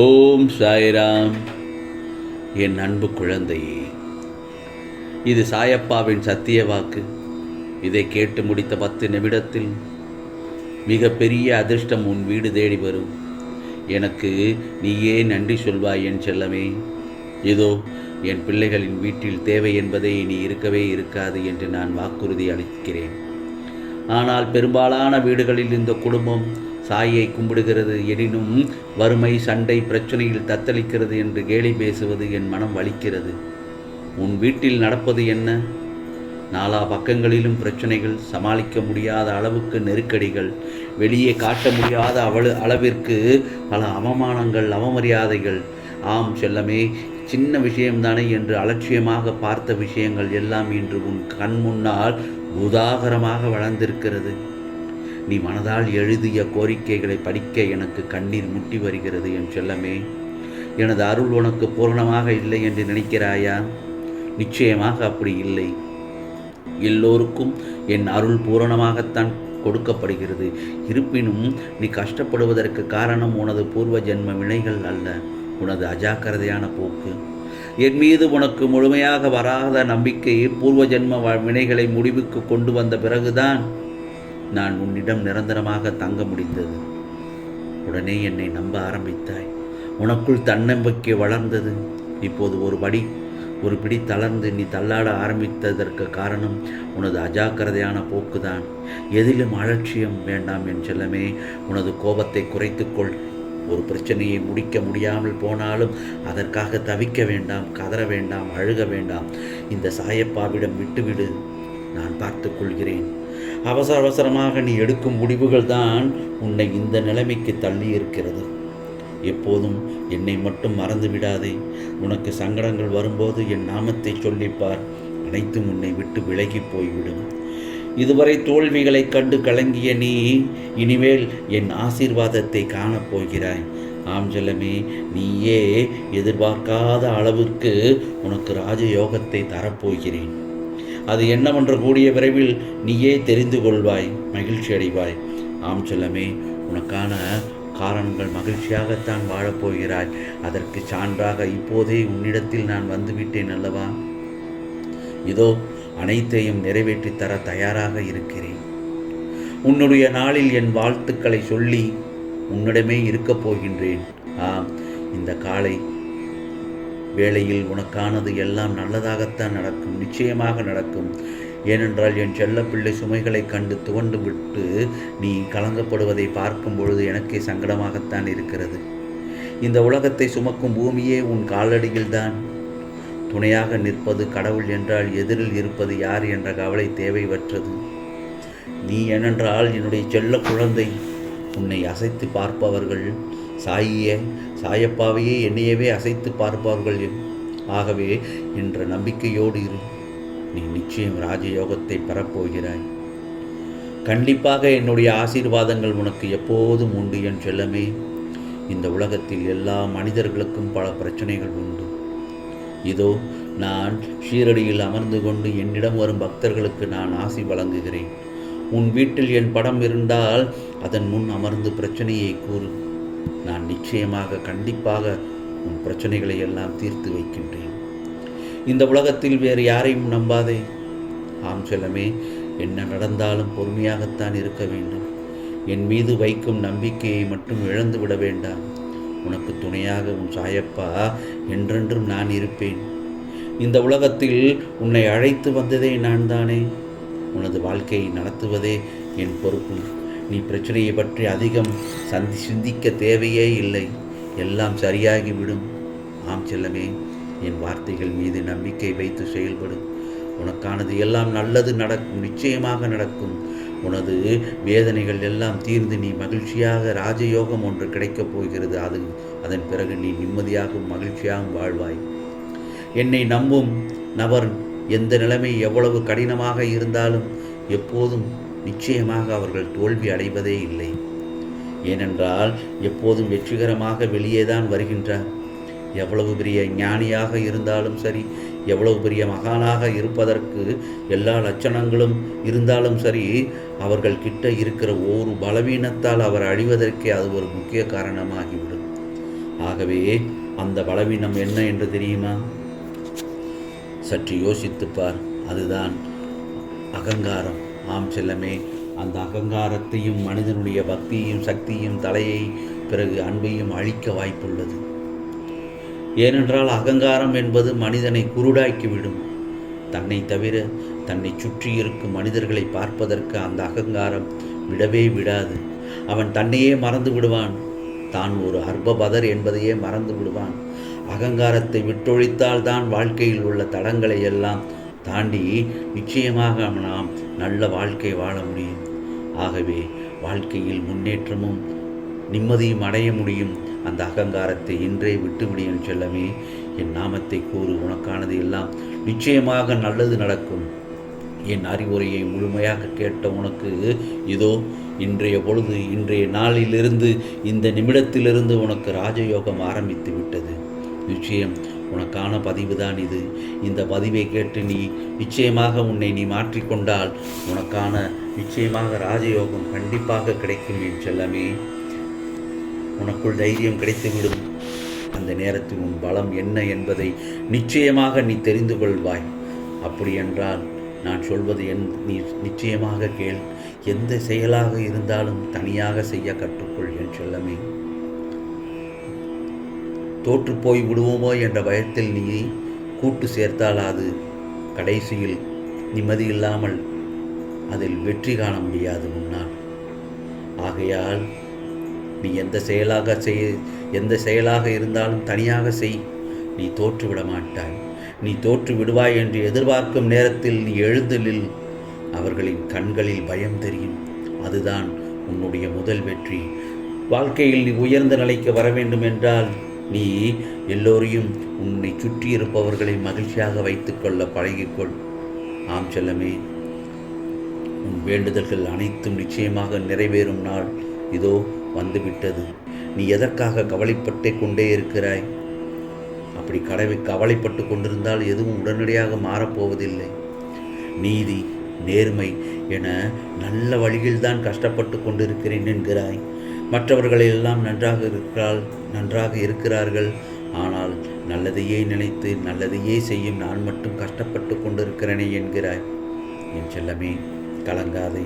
ஓம் சாய்ராம். என் அன்பு குழந்தையே இது சாயப்பாவின் சத்திய வாக்கு. இதை கேட்டு முடித்த பத்து நிமிடத்தில் மிக பெரிய அதிர்ஷ்டம் உன் வீடு தேடி வரும். எனக்கு நீயே நன்றி சொல்வாய் என் செல்லமே. இதோ என் பிள்ளைகளின் வீட்டில் தேவை என்பதே இனி இருக்கவே இருக்காது என்று நான் வாக்குறுதி அளிக்கிறேன். ஆனால் பெரும்பாலான வீடுகளில் இந்த குடும்பம் சாயை கும்பிடுகிறது எனினும் வறுமை சண்டை பிரச்சனையில் தத்தளிக்கிறது என்று கேலி பேசுவது என் மனம் வலிக்கிறது. உன் வீட்டில் நடப்பது என்ன? நாலா பக்கங்களிலும் பிரச்சனைகள் சமாளிக்க முடியாத அளவுக்கு நெருக்கடிகள் வெளியே காட்ட முடியாத அவளு அளவிற்கு பல அவமானங்கள் அவமரியாதைகள். ஆம் செல்லமே சின்ன விஷயம்தானே என்று அலட்சியமாக பார்த்த விஷயங்கள் எல்லாம் இன்று உன் கண் முன்னால் உதாகரமாக வளர்ந்திருக்கிறது. நீ மனதால் எழுதிய கோரிக்கைகளை படிக்க எனக்கு கண்ணீர் முட்டி வருகிறது என் செல்லமே. எனது அருள் உனக்கு பூரணமாக இல்லை என்று நினைக்கிறாயா? நிச்சயமாக அப்படி இல்லை. எல்லோருக்கும் என் அருள் பூரணமாகத்தான் கொடுக்கப்படுகிறது. இருப்பினும் நீ கஷ்டப்படுவதற்கு காரணம் உனது பூர்வ ஜென்ம வினைகள் அல்ல உனது அஜாக்கிரதையான போக்கு. என் மீது உனக்கு முழுமையாக வராத நம்பிக்கை பூர்வ ஜென்ம வ- வினைகளை முடிவுக்கு கொண்டு வந்த பிறகுதான் நான் உன்னிடம் நிரந்தரமாக தங்க முடிந்தது. உடனே என்னை நம்ப ஆரம்பித்தாய். உனக்குள் தன்னம்பிக்கை வளர்ந்தது. இப்போது ஒரு படி ஒரு பிடி தளர்ந்து நீ தள்ளாட ஆரம்பித்ததற்கு காரணம் உனது அஜாக்கிரதையான போக்குதான். எதிலும் அலட்சியம் வேண்டாம் என் செல்லமே உனது கோபத்தை குறைத்துக்கொள். ஒரு பிரச்சனையை முடிக்க முடியாமல் போனாலும் அதற்காக தவிக்க வேண்டாம் கதற வேண்டாம் அழுக வேண்டாம். இந்த சாயப்பாவிடம் விட்டுவிடு. நான் பார்த்து கொள்கிறேன். அவசர அவசரமாக நீ எடுக்கும் முடிவுகள் தான் உன்னை இந்த நிலைமைக்கு தள்ளி இருக்கிறது. எப்போதும் என்னை மட்டும் மறந்து விடாதே. உனக்கு சங்கடங்கள் வரும்போது என் நாமத்தை சொல்லிப்பார். அனைத்தும் உன்னை விட்டு விலகி போய்விடும். இதுவரை தோல்விகளைக் கண்டு கலங்கிய நீ இனிமேல் என் ஆசீர்வாதத்தை காணப் போகிறாய். ஆம் செல்லமே நீயே எதிர்பார்க்காத அளவிற்கு உனக்கு ராஜயோகத்தை தரப்போகிறேன். அது என்னவென்று கூடிய விரைவில் நீயே தெரிந்து கொள்வாய் மகிழ்ச்சி அடைவாய். ஆம் செல்லமே உனக்கான காரணங்கள் மகிழ்ச்சியாகத்தான் வாழப்போகிறாய் அதற்கு சான்றாக இப்போதே உன்னிடத்தில் நான் வந்துவிட்டேன் அல்லவா? இதோ அனைத்தையும் நிறைவேற்றித் தர தயாராக இருக்கிறேன். உன்னுடைய நாளில் என் வாழ்த்துக்களை சொல்லி உன்னிடமே இருக்கப் போகின்றேன். ஆம் இந்த காலை வேளையில் உனக்கானது எல்லாம் நல்லதாகத்தான் நடக்கும் நிச்சயமாக நடக்கும். ஏனென்றால் என் செல்லப்பிள்ளை சுமைகளைக் கண்டு துவண்டு விட்டு நீ கலங்கப்படுவதை பார்க்கும் பொழுது எனக்கே சங்கடமாகத்தான் இருக்கிறது. இந்த உலகத்தை சுமக்கும் பூமியே உன் காலடியில்தான். துணையாக நிற்பது கடவுள் என்றால் எதிரில் இருப்பது யார் என்ற கவலை தேவைவற்றது நீ ஏனென்றால் என்னுடைய செல்ல குழந்தை. உன்னை அசைத்து பார்ப்பவர்கள் சாயிய சாயப்பாவையே என்னையவே அசைத்து பார்ப்பார்கள் ஆகவே என்ற நம்பிக்கையோடு இரு. நீ நிச்சயம் ராஜயோகத்தை பெறப்போகிறாய். கண்டிப்பாக என்னுடைய ஆசீர்வாதங்கள் உனக்கு எப்போதும் உண்டு என் செல்லமே. இந்த உலகத்தில் எல்லா மனிதர்களுக்கும் பல பிரச்சனைகள் உண்டு. இதோ நான் ஷீரடியில் அமர்ந்து கொண்டு என்னிடம் வரும் பக்தர்களுக்கு நான் ஆசி வழங்குகிறேன். உன் வீட்டில் என் படம் இருந்தால் அதன் முன் அமர்ந்து பிரச்சனையை கூறு. நான் நிச்சயமாக கண்டிப்பாக உன் பிரச்சனைகளை எல்லாம் தீர்த்து வைக்கின்றேன். இந்த உலகத்தில் வேறு யாரையும் நம்பாதே. ஆம் செல்லமே என்ன நடந்தாலும் பொறுமையாகத்தான் இருக்க வேண்டும். என் மீது வைக்கும் நம்பிக்கையை மட்டும் இழந்து விட வேண்டாம். உனக்கு துணையாக உன் சாயப்பா என்றென்றும் நான் இருப்பேன். இந்த உலகத்தில் உன்னை அழைத்து வந்ததே நான் தானே உனது வாழ்க்கையை நடத்துவதே என் பொறுப்பு. நீ பிரச்சனையை பற்றி அதிகம் சந்தி சிந்திக்க தேவையே இல்லை. எல்லாம் சரியாகிவிடும். ஆம் செல்லமே என் வார்த்தைகள் மீது நம்பிக்கை வைத்து செயல்படும். உனக்கானது எல்லாம் நல்லது நடக்கும் நிச்சயமாக நடக்கும். உனது வேதனைகள் எல்லாம் தீர்ந்து நீ மகிழ்ச்சியாக ராஜயோகம் ஒன்று கிடைக்கப் போகிறது. அது அதன் பிறகு நீ நிம்மதியாகவும் மகிழ்ச்சியாகவும் வாழ்வாய். என்னை நம்பும் நபர் எந்த நிலைமை எவ்வளவு கடினமாக இருந்தாலும் எப்போதும் நிச்சயமாக அவர்கள் தோல்வி அடைவதே இல்லை. ஏனென்றால் எப்போதும் வெற்றிகரமாக வெளியே தான் வருகின்றார். எவ்வளவு பெரிய ஞானியாக இருந்தாலும் சரி எவ்வளவு பெரிய மகானாக இருப்பதற்கு எல்லா லட்சணங்களும் இருந்தாலும் சரி அவர்கள் கிட்ட இருக்கிற ஒரு பலவீனத்தால் அவர் அழிவதற்கே அது ஒரு முக்கிய காரணமாகிவிடும். ஆகவே அந்த பலவீனம் என்ன என்று தெரியுமா? சற்று யோசித்துப்பார் அதுதான் அகங்காரம். ஆம் செல்லமே. அந்த அகங்காரத்தையும் மனிதனுடைய பக்தியையும் சக்தியையும் தலையை பிறகு அன்பையும் அழிக்க வாய்ப்புள்ளது. ஏனென்றால் அகங்காரம் என்பது மனிதனை குருடாக்கிவிடும். தன்னை தவிர தன்னை சுற்றி இருக்கும் மனிதர்களை பார்ப்பதற்கு அந்த அகங்காரம் விடவே விடாது. அவன் தன்னையே மறந்து விடுவான். தான் ஒரு அர்ப்பபதர் என்பதையே மறந்து விடுவான். அகங்காரத்தை விட்டொழித்தால் தான் வாழ்க்கையில் உள்ள தடங்களை எல்லாம் தாண்டி நிச்சயமாக நாம் நல்ல வாழ்க்கை வாழ முடியும். ஆகவே வாழ்க்கையில் முன்னேற்றமும் நிம்மதியும் அடைய முடியும். அந்த அகங்காரத்தை இன்றே விட்டு என் செல்லமே. என் நாமத்தை கூறு உனக்கானது எல்லாம் நிச்சயமாக நல்லது நடக்கும். என் அறிவுரையை முழுமையாக கேட்ட உனக்கு இதோ இன்றைய பொழுது இன்றைய நாளிலிருந்து இந்த நிமிடத்திலிருந்து உனக்கு ராஜயோகம் ஆரம்பித்து விட்டது நிச்சயம் உனக்கான பதிவு தான் இது. இந்த பதிவை கேட்டு நீ நிச்சயமாக உன்னை நீ மாற்றிக்கொண்டால் உனக்கான நிச்சயமாக ராஜயோகம் கண்டிப்பாக கிடைக்கும் என் செல்லமே. உனக்குள் தைரியம் கிடைத்துவிடும். அந்த நேரத்தில் உன் பலம் என்ன என்பதை நிச்சயமாக நீ தெரிந்து கொள்வாய். அப்படி என்றால் நான் சொல்வது என் நீ நிச்சயமாக கேள். எந்த செயலாக இருந்தாலும் தனியாக செய்ய கற்றுக்கொள் என் செல்லமே. தோற்று போய் விடுவோமோ என்ற பயத்தில் நீ கூட்டு சேர்த்தால் அது கடைசியில் நிம்மதி இல்லாமல் அதில் வெற்றி காண முடியாது முன்னால். ஆகையால் நீ எந்த செயலாக செய் எந்த செயலாக இருந்தாலும் தனியாக செய். நீ தோற்று விட மாட்டாய். நீ தோற்று விடுவாய் என்று எதிர்பார்க்கும் நேரத்தில் நீ எழுந்து நில். அவர்களின் கண்களில் பயம் தெரியும். அதுதான் உன்னுடைய முதல் வெற்றி. வாழ்க்கையில் நீ உயர்ந்த நிலைக்கு வர வேண்டும் என்றால் நீ எல்லோரையும் உன்னை சுற்றி இருப்பவர்களை மகிழ்ச்சியாக வைத்துக்கொள்ள பழகிக்கொள். ஆம் செல்லமே உன் வேண்டுதல்கள் அனைத்தும் நிச்சயமாக நிறைவேறும் நாள். இதோ வந்துவிட்டது. நீ எதற்காக கவலைப்பட்டே கொண்டே இருக்கிறாய்? அப்படி கடவை கவலைப்பட்டு கொண்டிருந்தால் எதுவும் உடனடியாக மாறப்போவதில்லை நீதி நேர்மை என நல்ல வழியில்தான் கஷ்டப்பட்டு கொண்டிருக்கிறேன் என்கிறாய். மற்றவர்கள் எல்லாம் நன்றாக இருக்கிறாள் நன்றாக இருக்கிறார்கள். ஆனால் நல்லதையே நினைத்து நல்லதையே செய்யும் நான் மட்டும் கஷ்டப்பட்டு கொண்டிருக்கிறேனே என்கிறாய். என் செல்லமே கலங்காதே.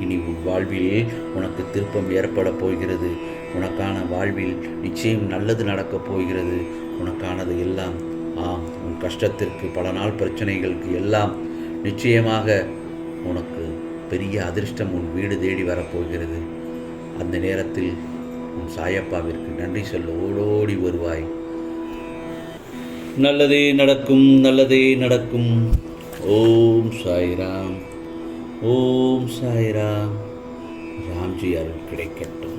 இனி உன் வாழ்வில் உனக்கு திருப்பம் ஏற்பட போகிறது. உனக்கான வாழ்வில் நிச்சயம் நல்லது நடக்கப் போகிறது. உனக்கானது எல்லாம் ஆம் உன் கஷ்டத்திற்கு பல நாள் பிரச்சனைகளுக்கு எல்லாம் நிச்சயமாக உனக்கு பெரிய அதிர்ஷ்டம் உன் வீடு தேடி வரப்போகிறது அந்த நேரத்தில் உன் சாயப்பாவிற்கு நன்றி சொல்ல ஓடோடி வருவாய். நல்லதே நடக்கும் நல்லதே நடக்கும். ஓம் சாய்ராம் ஓம் சாய்ராம். ராம்ஜி அருள் கிடைக்கட்டும்.